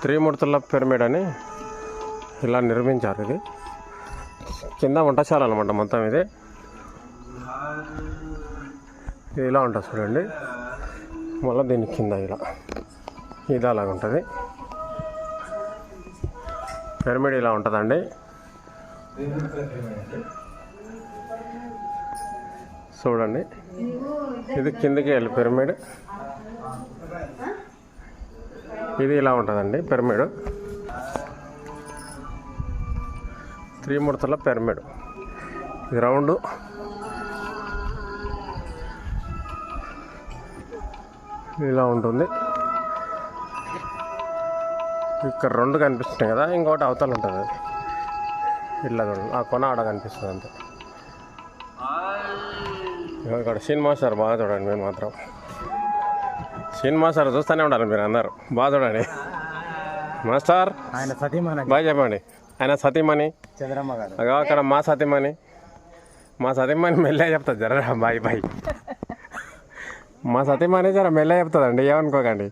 త్రిమూర్తుల పిరమిడ్ అని ఇలా నిర్మించారు ఇది. కింద వంటశాల అనమాట మొత్తం ఇది. ఇది ఇలా ఉంటుంది చూడండి. మళ్ళీ దీని కింద ఇలా. ఇది అలాగ ఉంటుంది. పిరమిడ్ ఇలా ఉంటుందండి. చూడండి. ఇది కిందకి వెళ్ళి పిరమిడ్ ఇది ఇలా ఉంటుందండి పిరమిడ్. త్రిమూర్తుల పిరమిడ్. ఇది రౌండ్. ఇలా ఉంటుంది. ఇక్కడ రెండు కనిపిస్తున్నాయి కదా ఇంకోటి అవతల ఉంటుంది. అది ఇట్లా చూడండి ఆ కొన ఆడ కనిపిస్తుంది అంతే. ఇక్కడ సినిమా సార్ బాగా చూడండి మేము మాత్రం. సినిమా సార్ చూస్తూనే ఉండాలి మీరు అందరు. బాగా చూడండి. మాస్టర్ ఆయన సతీమణ. బాగా చెప్పండి. ఆయన సతీమణి. చంద్రమ్మ గారు. అక్కడ మా సతీమణి. మా సతీమణి మెల్లే చెప్తుంది జర బాయ్ బాయ్. మా సతీమణి జర మెల్లే చెప్తుందండి ఏమనుకోకండి.